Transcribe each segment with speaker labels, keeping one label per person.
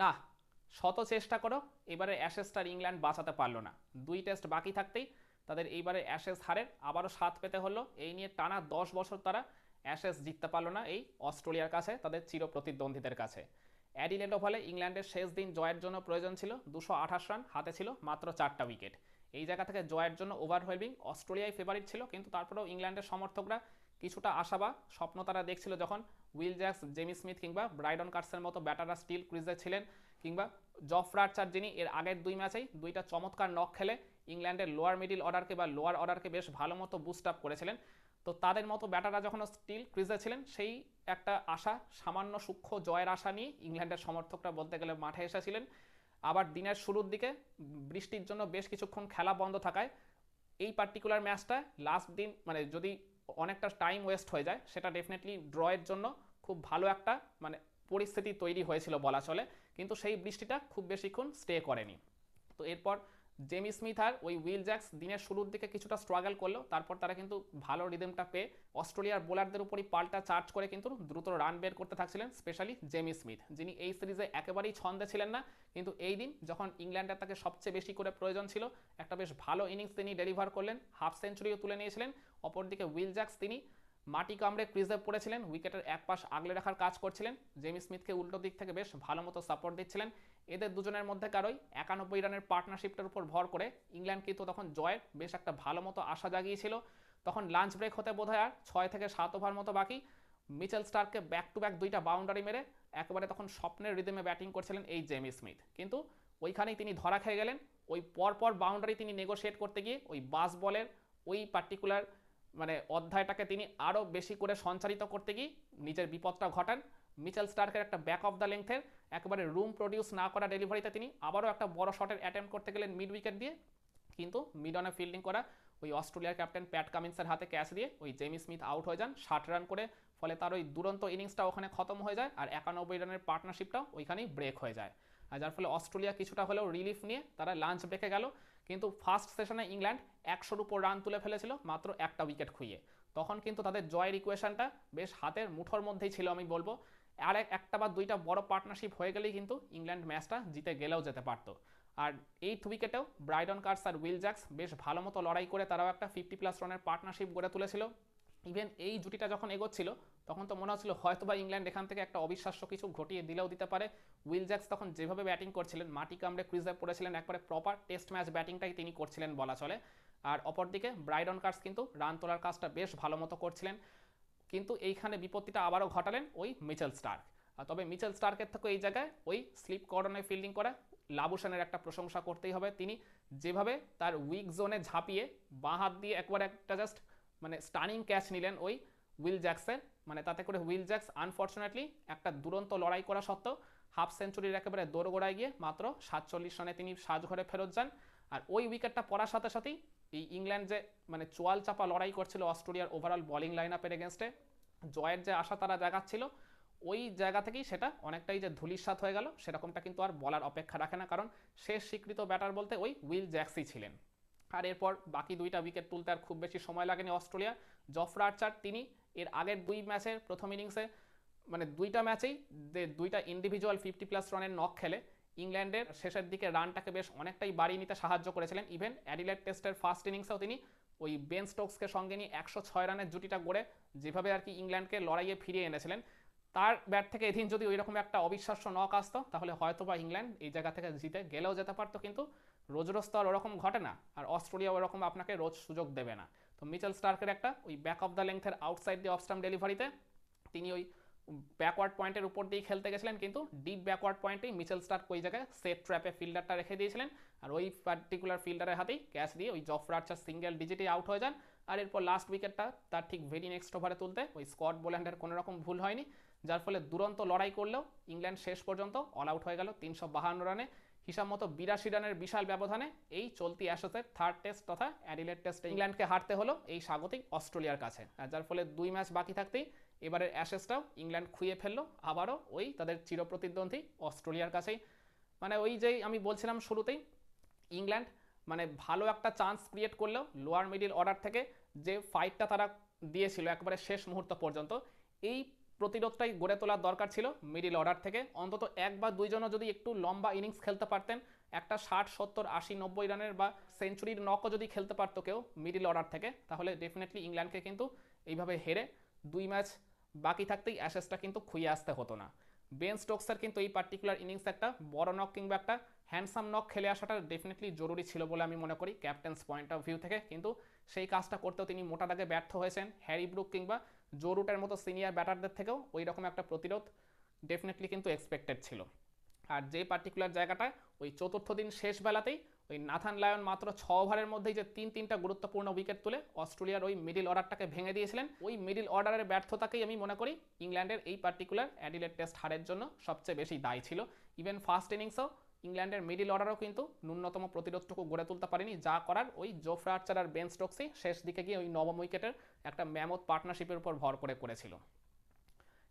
Speaker 1: না, শত চেষ্টা করো, এবারে অ্যাশেসটার ইংল্যান্ড বাঁচাতে পারল না। দুই টেস্ট বাকি থাকতেই তাদের এইবারে অ্যাশেস হারের আবারও স্বাদ পেতে হলো। এই নিয়ে টানা দশ বছর তারা অ্যাশেস জিততে পারল না এই অস্ট্রেলিয়ার কাছে, তাদের চির প্রতিদ্বন্দ্বীদের কাছে। অ্যাডিলেড ওভালে ইংল্যান্ডের শেষ দিন জয়ের জন্য প্রয়োজন ছিল দুশো রান, হাতে ছিল মাত্র চারটা উইকেট। এই জায়গা থেকে জয়ের জন্য ওভারওয়েলমিং অস্ট্রেলিয়ায় ফেভারিট ছিল, কিন্তু তারপরেও ইংল্যান্ডের সমর্থকরা কিছুটা আশা বা স্বপ্ন তারা দেখছিল যখন উইল জ্যাক্স, জেমি স্মিথ কিংবা ব্রাইডন কার্সের মতো ব্যাটাররা স্টিল ক্রিজে ছিলেন কিংবা জফরার্চার যিনি এর আগের দুই ম্যাচেই দুইটা চমৎকার নক খেলে ইংল্যান্ডের লোয়ার মিডিল অর্ডারকে বা লোয়ার অর্ডারকে বেশ ভালো মতো বুস্ট আপ করেছিলেন। তো তাদের মতো ব্যাটাররা যখন স্টিল ক্রিজে ছিলেন, সেই একটা আশা, সামান্য সূক্ষ্ম জয়ের আশা নিয়ে ইংল্যান্ডের সমর্থকরা বলতে গেলে মাঠে এসেছিলেন। আবার দিনের শুরুর দিকে বৃষ্টির জন্য বেশ কিছুক্ষণ খেলা বন্ধ থাকায় এই পার্টিকুলার ম্যাচটা লাস্ট দিন মানে যদি অনেকটা টাইম ওয়েস্ট হয়ে যায়, সেটা ডেফিনেটলি ড্রয়ের জন্য খুব ভালো একটা মানে পরিস্থিতি তৈরি হয়েছিল বলা চলে। কিন্তু সেই বৃষ্টিটা খুব বেশিক্ষণ স্টে করেনি। তো এরপর জেমি স্মিথ আর ওই উইল জ্যাক্স দিনের শুরুর দিকে কিছুটা স্ট্রাগল করল তারপর তারা কিন্তু ভালো রিদমটা পেয়ে অস্ট্রেলিয়ার বোলারদের উপরই পাল্টা চার্জ করে কিন্তু দ্রুত রান বের করতে থাকছিলেন স্পেশালি জেমি স্মিথ যিনি এই সিরিজে একেবারেই ছন্দে ছিলেন না। কিন্তু এই দিন যখন ইংল্যান্ডের তাকে সবচেয়ে বেশি করে প্রয়োজন ছিল, একটা বেশ ভালো ইনিংস তিনি ডেলিভার করলেন হাফ সেঞ্চুরিও তুলে নিয়েছিলেন। অপরদিকে উইল জ্যাক্স তিনি মাটি কামড়ে ক্রিজে পড়েছিলেন উইকেটের এক পাশ আগলে রাখার কাজ করছিলেন। জেমি স্মিথকে উল্টো দিক থেকে বেশ ভালো মতো সাপোর্ট দিচ্ছিলেন। এদের দুজনের মধ্যে কারোই একানব্বই রানের পার্টনারশিপটার উপর ভর করে ইংল্যান্ড কিন্তু তখন জয়ের বেশ একটা ভালো মতো আশা জাগিয়েছিল। তখন লাঞ্চ ব্রেক হতে বোধ আর ছয় থেকে সাত ওভার মতো বাকি। মিচেল স্টারকে ব্যাক টু ব্যাক দুইটা বাউন্ডারি মেরে একেবারে তখন স্বপ্নের রিদমে ব্যাটিং করছিলেন এই জেমি স্মিথ। কিন্তু ওইখানেই তিনি ধরা খেয়ে গেলেন। ওই পরপর বাউন্ডারি তিনি নেগোশিয়েট করতে গিয়ে ওই বাস বলের ওই পার্টিকুলার মানে অধ্যায়টাকে তিনি আরও বেশি করে সঞ্চারিত করতে গিয়ে নিজের বিপদটা ঘটান। মিচেল স্টার্কের একটা ব্যাক অফ দ্য লেংথের একেবারে রুম প্রডিউস না করা ডেলিভারিতে তিনি আবারও একটা বড় শটের অ্যাটেম্প করতে গেলেন মিড উইকেট দিয়ে। কিন্তু মিড অনে ফিল্ডিং করা ওই অস্ট্রেলিয়ার ক্যাপ্টেন প্যাট কামিন্সের হাতে ক্যাচ দিয়ে ওই জেমি স্মিথ আউট হয়ে যান। ষাট রান করে, ফলে তার ওই দুরন্ত ইনিংসটা ওখানে খতম হয়ে যায় আর একানব্বই রানের পার্টনারশিপটাও ওইখানেই ব্রেক হয়ে যায়। আর যার ফলে অস্ট্রেলিয়া কিছুটা হলেও রিলিফ নিয়ে তারা লাঞ্চ ব্রেকে গেল। কিন্তু ফার্স্ট সেশনে ইংল্যান্ড একশোর উপর রান তুলে ফেলেছিল মাত্র একটা উইকেট খুইয়ে। তখন কিন্তু তাদের জয়ের ইকুয়েশনটা বেশ হাতের মুঠোর মধ্যেই ছিল আমি বলব। আর একটা বা দুইটা বড় পার্টনারশিপ হয়ে গেলেই কিন্তু ইংল্যান্ড ম্যাচটা জিতে গেলেও যেতে পারত। আর এইট উইকেটেও ব্রাইডন কার্স আর উইল জ্যাক্স বেশ ভালো মতো লড়াই করে তারাও একটা ফিফটি প্লাস রানের পার্টনারশিপ গড়ে তুলেছিল। ইভেন এই জুটিটা যখন এগোচ্ছিল, তখন তো মনে হচ্ছিল হয়তো বা ইংল্যান্ড এখান থেকে একটা অবিশ্বাস্য কিছু ঘটিয়ে দিলেও দিতে পারে। উইল জ্যাক্স তখন যেভাবে ব্যাটিং করছিলেন, মাটি কামড়ে ক্রিজে পড়েছিলেন একবারে প্রপার টেস্ট ম্যাচ ব্যাটিংটাই তিনি করছিলেন বলা চলে। আর অপরদিকে ব্রাইডন কার্স কিন্তু রান তোলার কাজটা বেশ ভালো মতো করছিলেন। কিন্তু এইখানে বিপত্তিটা আবারও ঘটালেন ওই মিচেল স্টার্ক। তবে মিচেল স্টার্কের থেকে এই জায়গায় ওই স্লিপ কর্ডনে ফিল্ডিং করা লাবুসানের একটা প্রশংসা করতেই হবে। তিনি যেভাবে তার উইক জোনে ঝাঁপিয়ে বাঁ হাত দিয়ে একবার একটা জাস্ট মানে স্টানিং ক্যাচ নিলেন ওই উইল জ্যাক্সের মানে তাতে করে উইল জ্যাক্স আনফর্চুনেটলি একটা দুরন্ত লড়াই করা সত্ত্বেও হাফ সেঞ্চুরির একেবারে দোরগোড়ায় গিয়ে মাত্র সাতচল্লিশ রানে তিনি সাজঘরে ফেরত যান। আর ওই উইকেটটা পড়ার সাথে সাথেই এই ইংল্যান্ড যে মানে চোয়াল চাপা লড়াই করছিল অস্ট্রেলিয়ার ওভারঅল বলিং লাইন আপের এগেনস্টে জয়ের যে আশা তারা জাগাচ্ছিল, ওই জায়গা থেকেই সেটা অনেকটাই যে ধুলিস্বাত হয়ে গেল, সেরকমটা কিন্তু আর বলার অপেক্ষা রাখে না, কারণ শেষ স্বীকৃত ব্যাটার বলতে ওই উইল জ্যাক্সি ছিলেন। আর এরপর বাকি দুইটা উইকেট তুলতে আর খুব বেশি সময় লাগেনি অস্ট্রেলিয়া। জফরা আর্চার তিনি এর আগের দুই ম্যাচের প্রথম ইনিংসে মানে দুইটা ম্যাচেই যে দুইটা ইন্ডিভিজুয়াল ফিফটি প্লাস রানের নক খেলে ইংল্যান্ডের শেষের দিকে রানটাকে বেশ অনেকটাই বাড়িয়ে নিতে সাহায্য করেছিলেন। ইভেন অ্যাডিলেট টেস্টের ফার্স্ট ইনিংসেও তিনি ওই বেন স্টোকসকে সঙ্গে নিয়ে একশো ছয় রানের জুটিটা গড়ে যেভাবে আর কি ইংল্যান্ডকে লড়াইয়ে ফিরিয়ে এনেছিলেন। তার ব্যাট থেকে এদিন যদি ওই রকম একটা অবিশ্বাস্য নক আসতো, তাহলে হয়তো বা ইংল্যান্ড এই জায়গা থেকে জিতে গেলেও যেতে পারতো, কিন্তু রোজ রোজ তো আর ওরকম ঘটে না। আর অস্ট্রেলিয়া ওরকম আপনাকে রোজ সুযোগ দেবে না। তো মিচেল স্টার্কের একটা ওই ব্যাক অফ দ্য লেংথের আউটসাইড দিয়ে অফস্টাম ডেলিভারিতে তিনি ওই ব্যাকওয়ার্ড পয়েন্টের উপর দিয়ে খেলতে গেছিলেন কিন্তু ডিপ ব্যাকওয়ার্ড পয়েন্টেই মিচেল স্টার্ক ওই জায়গায় সেট ট্র্যাপে ফিল্ডারটা রেখে দিয়েছিলেন। আর ওই পার্টিকুলার ফিল্ডারের হাতেই ক্যাচ দিয়ে ওই জফরা সিঙ্গেল ডিজিটে আউট হয়ে যান। আর এরপর লাস্ট উইকেটটা তার ঠিক ভেরি নেক্সট ওভারে তুলতে ওই স্কট বোল্যান্ডের কোনো রকম ভুল হয়নি, যার ফলে দুরন্ত লড়াই করলেও ইংল্যান্ড শেষ পর্যন্ত অল আউট হয়ে গেল তিনশো বাহান্ন রানে। হিসাব মতো বিরাশি রানের বিশাল ব্যবধানে এই চলতি অ্যাশেসের থার্ড টেস্ট তথা অ্যাডিলেট টেস্টে ইংল্যান্ডকে হারতে হলো এই স্বাগতিক অস্ট্রেলিয়ার কাছে। যার ফলে দুই ম্যাচ বাকি থাকতেই এবারের অ্যাশেসটাও ইংল্যান্ড খুঁয়ে ফেলল, আবারও ওই তাদের চিরপ্রতিদ্বন্দ্বী অস্ট্রেলিয়ার কাছেই মানে ওই যেই আমি বলছিলাম শুরুতেই, ইংল্যান্ড মানে ভালো একটা চান্স ক্রিয়েট করলেও লোয়ার মিডিল অর্ডার থেকে যে ফাইটটা তারা দিয়েছিল একবারে শেষ মুহূর্ত পর্যন্ত, এই প্রতিরোধটাই গড়ে তোলার দরকার ছিল মিডিল অর্ডার থেকে। অন্তত এক বা দুইজনও যদি একটু লম্বা ইনিংস খেলতে পারতেন, একটা ষাট, সত্তর, আশি, নব্বই রানের বা সেঞ্চুরির নকও যদি খেলতে পারতো কেউ মিডিল অর্ডার থেকে, তাহলে ডেফিনেটলি ইংল্যান্ডকে কিন্তু এইভাবে হেরে দুই ম্যাচ বাকি থাকতেই অ্যাশেসটা কিন্তু খুঁয়ে আসতে হতো না। বেন স্টোকসের কিন্তু এই পার্টিকুলার ইনিংস একটা বড় নক কিংবা একটা হ্যান্ডসাম নক খেলে আসাটা ডেফিনেটলি জরুরি ছিল বলে আমি মনে করি ক্যাপ্টেন্স পয়েন্ট অফ ভিউ থেকে। কিন্তু সেই কাজটা করতেও তিনি মোটা দাগে ব্যর্থ হয়েছেন। হ্যারি ব্রুক কিংবা জো রুটের মতো সিনিয়র ব্যাটারদের থেকেও ওই রকম একটা প্রতিরোধ ডেফিনেটলি কিন্তু এক্সপেক্টেড ছিল। আর যে পার্টিকুলার জায়গাটায় ওই চতুর্থ দিন শেষ বেলাতেই ওই নাথান লায়ন মাত্র ছ ওভারের মধ্যেই যে তিন তিনটা গুরুত্বপূর্ণ উইকেট তুলে, অস্ট্রেলিয়ার ওই মিডিল অর্ডারটাকে ভেঙে দিয়েছিলেন। ওই মিডিল অর্ডারের ব্যর্থতাকেই আমি মনে করি ইংল্যান্ডের এই পার্টিকুলার অ্যাডিলেট টেস্ট হারের জন্য সবচেয়ে বেশি দায়ী ছিল। ইভেন ফার্স্ট ইনিংসেও ইংল্যান্ডের মিডিল অর্ডারও কিন্তু ন্যূনতম প্রতিরোধটুকু গড়ে তুলতে পারেনি। যা করার ওই জোফ্রা আর্চার আর বেন স্টোকসই শেষ দিকে গিয়ে ওই নবম উইকেটের একটা ম্যামথ পার্টনারশিপের উপর ভর করে করেছিল।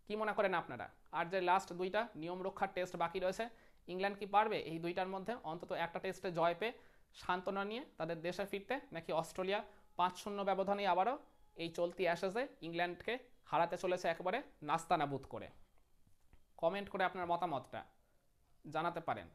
Speaker 1: কি মনে করেন আপনারা? আর যে লাস্ট দুইটা নিয়ম রক্ষার টেস্ট বাকি রয়েছে ইংল্যান্ড কি পারবে? এই দুইটার মধ্যে অন্তত একটা টেস্টে জয় পেয়ে সান্ত্বনা নিয়ে তাদের দেশে ফিরতে নাকি অস্ট্রেলিয়া পাঁচ শূন্য ব্যবধানে আবারও এই চলতি অ্যাশেজে ইংল্যান্ডকে হারাতে চলেছে একবারে নাস্তানাবুদ করে। কমেন্ট করে আপনার মতামতটা জানাতে পারেন।